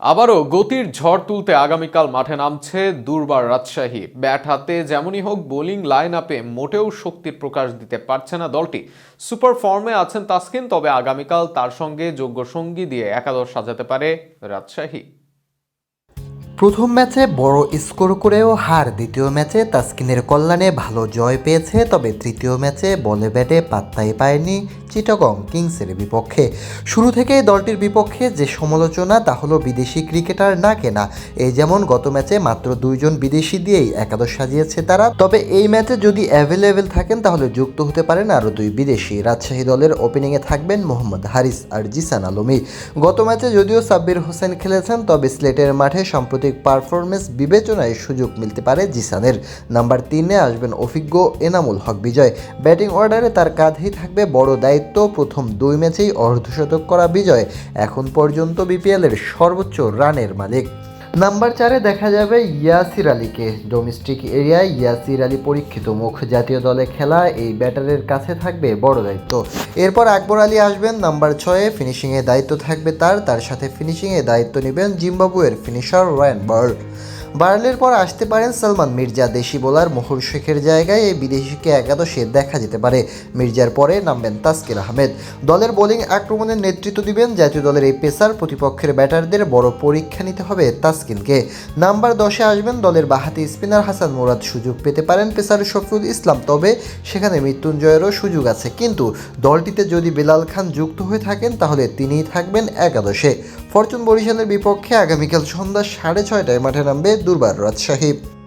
আবারও গতির ঝড় তুলতে আগামীকাল মাঠে নামছে দুর্বার রাজশাহী। ব্যাট হাতে যেমনই হোক বোলিং লাইন আপে মোটেও শক্তির প্রকাশ দিতে পারছে না দলটি। সুপার ফর্মে আছেন তাসকিন, তবে আগামীকাল তার সঙ্গে যোগ্য সঙ্গী দিয়ে একাদশ সাজাতে পারে রাজশাহী। প্রথম ম্যাচে বড় স্কোর করেও হার, দ্বিতীয় ম্যাচে তাসকিনের কল্যাণে ভালো জয় পেয়েছে, তবে তৃতীয় ম্যাচে বলে ব্যাটে পাত্তাই পায়নি চিটাগং কিংসের বিপক্ষে। শুরু থেকেই দলটির বিপক্ষে যে সমালোচনা, তা হলো বিদেশি ক্রিকেটার না কেনা। এই যেমন গত ম্যাচে মাত্র দুইজন বিদেশি দিয়েই একাদশ সাজিয়েছে তারা। তবে এই ম্যাচে যদি অ্যাভেলেবেল থাকেন, তাহলে যুক্ত হতে পারেন আরও দুই বিদেশি। রাজশাহী দলের ওপেনিংয়ে থাকবেন মোহাম্মদ হারিস আর জিসান আলমী। গত ম্যাচে যদিও সাব্বির হোসেন খেলেছেন, তবে স্লেটের মাঠে সাম্প্রতিক পারফরমেন্স বিবেচনায় সুযোগ মিলতে পারে জিসানের। নাম্বার তিনে আসবেন অভিজ্ঞ এনামুল হক বিজয়। ব্যাটিং অর্ডারে তার কাঁধেই থাকবে বড় দায়িত্ব প্রথম দুই ম্যাচেই অর্ধশতক করা বিজয় এখন পর্যন্ত বিপিএলের সর্বোচ্চ রানের মালিক। নাম্বার চারে দেখা যাবে ইয়াসির আলীকে। ডোমেস্টিক এরিয়ায় ইয়াসির আলী পরীক্ষিত মুখ। জাতীয় দলে খেলা, এই ব্যাটারের কাছে থাকবে বড় দায়িত্ব। এরপর আকবর আলী আসবেন নাম্বার ছয়ে। ফিনিশিংয়ে দায়িত্ব থাকবে তার। তার সাথে ফিনিশিংয়ে দায়িত্ব নেবেন জিম্বাবুয়ের ফিনিশার রয়ান বার্ড বার্লের পর আসতে পারেন সালমান মির্জা। দেশি বোলার মোহর শেখের জায়গায় এই বিদেশিকে একাদশে দেখা যেতে পারে। মির্জার পরে নামবেন তাসকির আহমেদ। দলের বোলিং আক্রমণের নেতৃত্ব দিবেন জাতীয় দলের এই পেসার। প্রতিপক্ষের ব্যাটারদের বড় পরীক্ষা নিতে হবে তাসকিনকে। নাম্বার দশে আসবেন দলের বাহাতি স্পিনার হাসান মুরাদ। সুযোগ পেতে পারেন পেসার শফিউল ইসলাম, তবে সেখানে মৃত্যুঞ্জয়েরও সুযোগ আছে। কিন্তু দলটিতে যদি বেলাল খান যুক্ত হয়ে থাকেন, তাহলে তিনিই থাকবেন একাদশে। ফরচুন বরিশালের বিপক্ষে আগামীকাল সন্ধ্যা সাড়ে ছয়টায় মাঠে নামবে দুর্বার রাজশাহী।